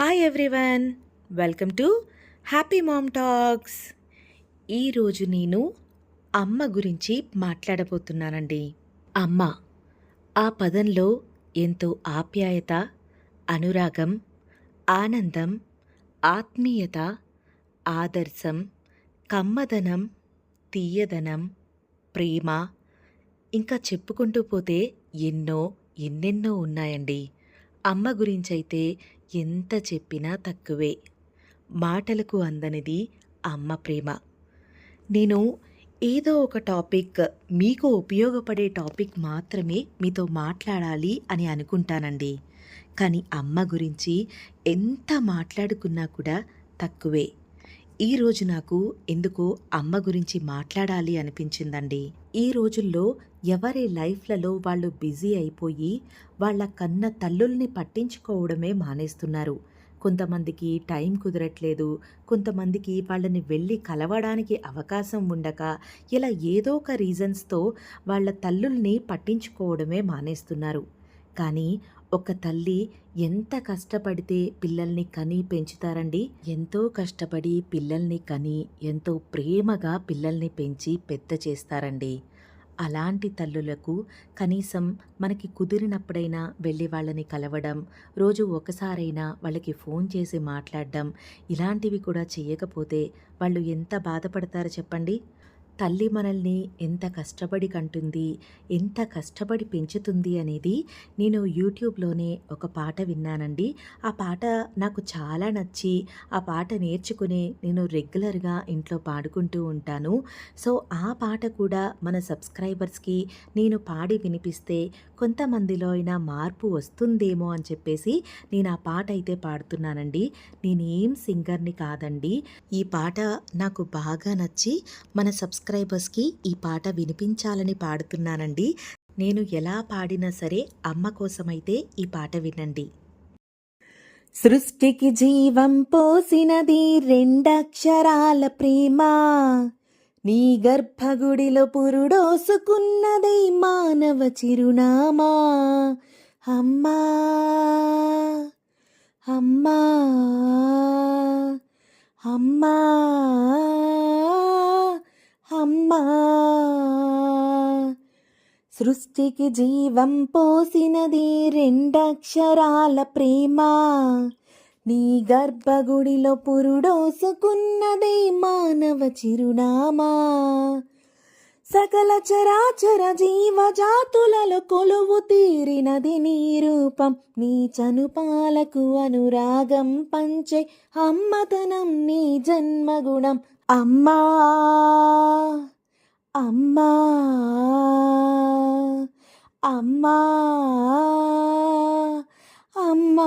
Hi everyone welcome to happy mom talks ఈరోజు నేను అమ్మ గురించి మాట్లాడబోతున్నానండి. అమ్మ ఆ పదంలో ఎంతో ఆప్యాయత అనురాగం ఆనందం ఆత్మీయత ఆదర్శం కమ్మదనం తీయదనం ప్రేమ ఇంకా చెప్పుకుంటూ పోతే ఎన్నో ఎన్నెన్నో ఉన్నాయండి. అమ్మ గురించైతే ఎంత చెప్పినా తక్కువే. మాటలకు అందనిది అమ్మ ప్రేమ. నేను ఏదో ఒక టాపిక్ మీకు ఉపయోగపడే టాపిక్ మాత్రమే మీతో మాట్లాడాలి అని అనుకుంటానండి. కానీ అమ్మ గురించి ఎంత మాట్లాడుకున్నా కూడా తక్కువే. ఈరోజు నాకు ఎందుకో అమ్మ గురించి మాట్లాడాలి అనిపించిందండి. ఈ రోజుల్లో ఎవరి లైఫ్లలో వాళ్ళు బిజీ అయిపోయి వాళ్ళ కన్న తల్లుల్ని పట్టించుకోవడమే మానేస్తున్నారు. కొంతమందికి టైం కుదరట్లేదు కొంతమందికి వాళ్ళని వెళ్ళి కలవడానికి అవకాశం ఉండక ఇలా ఏదో ఒక రీజన్స్తో వాళ్ళ తల్లుల్ని పట్టించుకోవడమే మానేస్తున్నారు. కానీ ఒక తల్లి ఎంత కష్టపడితే పిల్లల్ని కని పెంచుతారండి? ఎంతో కష్టపడి పిల్లల్ని కని ఎంతో ప్రేమగా పిల్లల్ని పెంచి పెద్ద చేస్తారండి. అలాంటి తల్లులకు కనీసం మనకి కుదిరినప్పుడైనా వెళ్ళి వాళ్ళని కలవడం రోజు ఒకసారైనా వాళ్ళకి ఫోన్ చేసి మాట్లాడడం ఇలాంటివి కూడా చేయకపోతే వాళ్ళు ఎంత బాధపడతారో చెప్పండి? తల్లి మనల్ని ఎంత కష్టపడి కంటుంది ఎంత కష్టపడి పెంచుతుంది అనేది నేను యూట్యూబ్లోనే ఒక పాట విన్నానండి. ఆ పాట నాకు చాలా నచ్చి ఆ పాట నేర్చుకుని నేను రెగ్యులర్గా ఇంట్లో పాడుకుంటూ ఉంటాను. సో ఆ పాట కూడా మన సబ్స్క్రైబర్స్కి నేను పాడి వినిపిస్తే కొంతమందిలో అయినా మార్పు వస్తుందేమో అని చెప్పేసి నేను ఆ పాట అయితే పాడుతున్నానండి. నేనేం సింగర్ని కాదండి. ఈ పాట నాకు బాగా నచ్చి మన సబ్స్క్రైబర్స్కి ఈ పాట వినిపించాలని పాడుతున్నానండి. నేను ఎలా పాడినా సరే అమ్మ కోసమైతే ఈ పాట వినండి. సృష్టికి జీవం పోసినది రెండక్షరాల ప్రేమ. నీ గర్భగుడిలో పురుడోసుకున్నది మానవ చిరునామా. అమ్మా అమ్మా అమ్మా. అమ్మా! సృష్టికి జీవం పోసినది రెండక్షరాల ప్రేమ. నీ గర్భగుడిలో పురుడోసుకున్నదే మానవ చిరునామా. సకల చరాచర జీవజాతులలో కొలువు తీరినది నీ రూపం. నీ చనుపాలకు అనురాగం పంచే అమ్మతనం నీ జన్మగుణం. అమ్మా అమ్మా అమ్మా అమ్మా.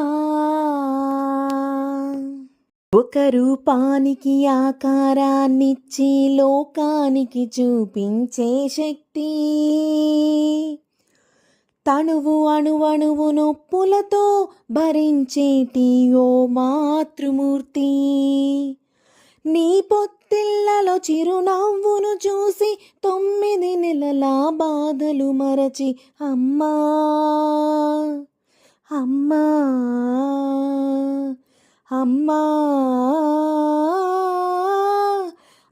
ఒక రూపానికి ఆకారాన్నిచ్చి లోకానికి చూపించే శక్తి. తనువు అణువణువు నొప్పులతో భరించేటి ఓ మాతృమూర్తి. నీ పొత్తిళ్ళలో చిరునవ్వును చూసి తొమ్మిది నెలల బాధలు మరచి అమ్మా అమ్మా అమ్మా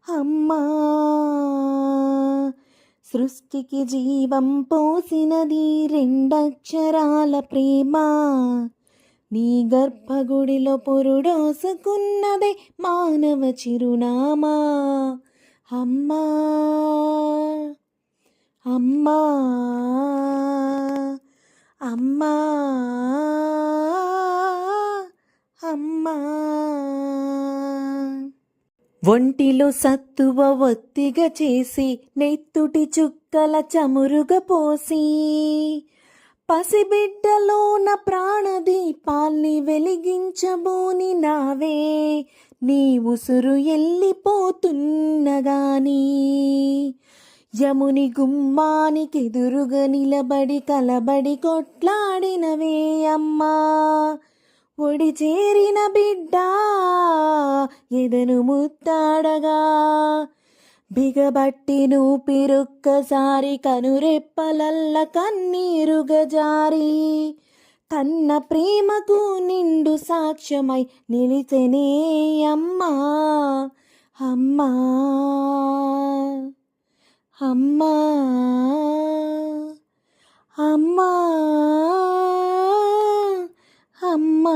అమ్మా. సృష్టికి జీవం పోసినది రెండక్షరాల ప్రేమ. నీ గర్భగుడిలో పొరుడోసుకున్నదే మానవ చిరునామా. అమ్మా అమ్మా అమ్మా అమ్మా. ఒంటిలో సత్తువ ఒత్తిగా చేసి నెత్తుటి చుక్కల చమురుగా పోసి. పసిబిడ్డలోన ప్రాణదీపాల్ని వెలిగించబోని నావే. నీ ఉసురు ఎల్లిపోతున్నగాని. యముని గుమ్మానికెదురుగా నిలబడి కలబడి కొట్లాడినవే అమ్మా. ఒడి చేరిన బిడ్డ ఎదను ముత్తాడగా బిగబట్టి పిరుక్కసారి కనురెప్పలల్ల కన్నీరుగజారి కన్న తన్న ప్రేమకు నిండు సాక్ష్యమై నిలిచెనే అమ్మా అమ్మా అమ్మా అమ్మా అమ్మా.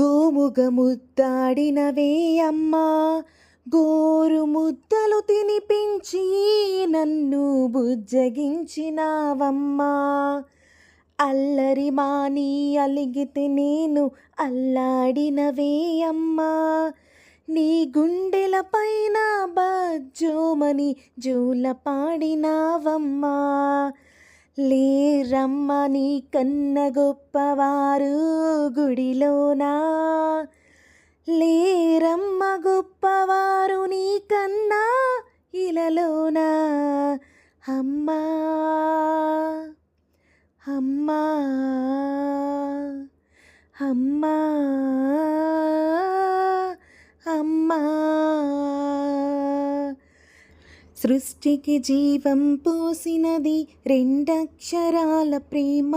గోముగముద్దాడినవే అమ్మా గోరు ముద్దలు తినిపించి నన్ను బుజ్జగించినావమ్మా. అల్లరి మాని అలిగితే నేను అల్లాడినవే అమ్మా. నీ గుండెల పైన బజ్జోమని జూల పాడినావమ్మా లేరమ్మ నీ కన్న గొప్పవారు గుడిలోనా? లేరమ్మ గొప్పవారు నీ కన్నా ఇలలోనా? అమ్మా అమ్మా అమ్మా అమ్మా సృష్టికి జీవం పోసినది రెండక్షరాల ప్రేమ.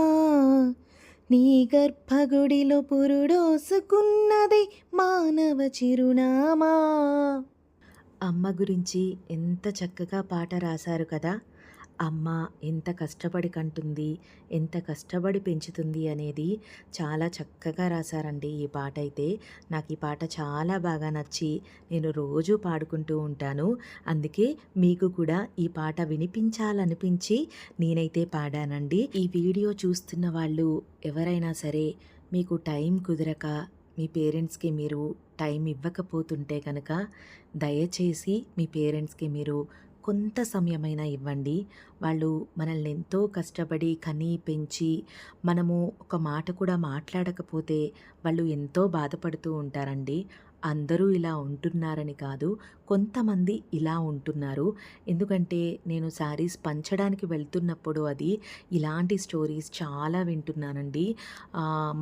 నీ గర్భగుడిలో పురుడోసుకున్నది మానవ చిరునామా. అమ్మ గురించి ఎంత చక్కగా పాట రాశారు కదా. అమ్మ ఎంత కష్టపడి కంటుంది ఎంత కష్టపడి పెంచుతుంది అనేది చాలా చక్కగా రాశారండి ఈ పాట అయితే. నాకు ఈ పాట చాలా బాగా నచ్చి నేను రోజు పాడుకుంటూ ఉంటాను. అందుకే మీకు కూడా ఈ పాట వినిపించాలనిపించి నేనైతే పాడానండి. ఈ వీడియో చూస్తున్న వాళ్ళు ఎవరైనా సరే మీకు టైం కుదరక మీ పేరెంట్స్కి మీరు టైం ఇవ్వకపోతుంటే కనుక దయచేసి మీ పేరెంట్స్కి మీరు కొంత సమయమైనా ఇవ్వండి. వాళ్ళు మనల్ని ఎంతో కష్టపడి కని పెంచి మనము ఒక మాట కూడా మాట్లాడకపోతే వాళ్ళు ఎంతో బాధపడుతూ ఉంటారండి. అందరూ ఇలా ఉంటున్నారని కాదు. కొంతమంది ఇలా ఉంటున్నారు. ఎందుకంటే నేను శారీస్ పంచడానికి వెళ్తున్నప్పుడు అది ఇలాంటి స్టోరీస్ చాలా వింటున్నానండి.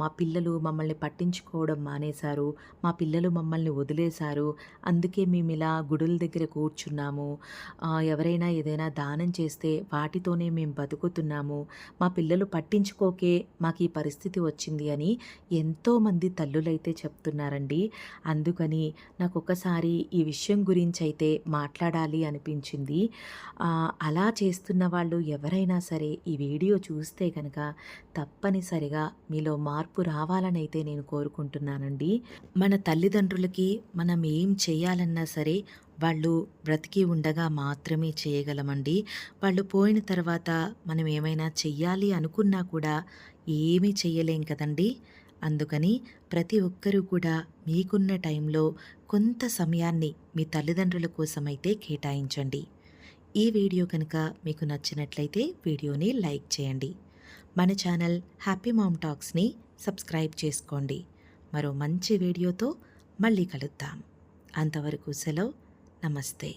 మా పిల్లలు మమ్మల్ని పట్టించుకోవడం మానేశారు. మా పిల్లలు మమ్మల్ని వదిలేశారు. అందుకే మేము ఇలా గుడుల దగ్గర కూర్చున్నాము. ఎవరైనా ఏదైనా దానం చేస్తే వాటితోనే మేము బతుకుతున్నాము. మా పిల్లలు పట్టించుకోకే మాకు ఈ పరిస్థితి వచ్చింది అని ఎంతోమంది తల్లులైతే చెప్తున్నారండి. అందుకని నాకు ఒకసారి ఈ విషయం గురించి అయితే మాట్లాడాలి అనిపించింది. అలా చేస్తున్న వాళ్ళు ఎవరైనా సరే ఈ వీడియో చూస్తే కనుక తప్పనిసరిగా మీలో మార్పు రావాలని అయితే నేను కోరుకుంటున్నానండి. మన తల్లిదండ్రులకి మనం ఏం చేయాలన్నా సరే వాళ్ళు బ్రతికి ఉండగా మాత్రమే చేయగలమండి. వాళ్ళు పోయిన తర్వాత మనం ఏమైనా చెయ్యాలి అనుకున్నా కూడా ఏమీ చెయ్యలేం కదండి. అందుకని ప్రతి ఒక్కరూ కూడా మీకున్న టైంలో కొంత సమయాన్ని మీ తల్లిదండ్రుల కోసమైతే కేటాయించండి. ఈ వీడియో కనుక మీకు నచ్చినట్లయితే వీడియోని లైక్ చేయండి. మన ఛానల్ హ్యాపీ మామ్ టాక్స్ని సబ్స్క్రైబ్ చేసుకోండి. మరో మంచి వీడియోతో మళ్ళీ కలుద్దాం. అంతవరకు సెలవు. నమస్తే.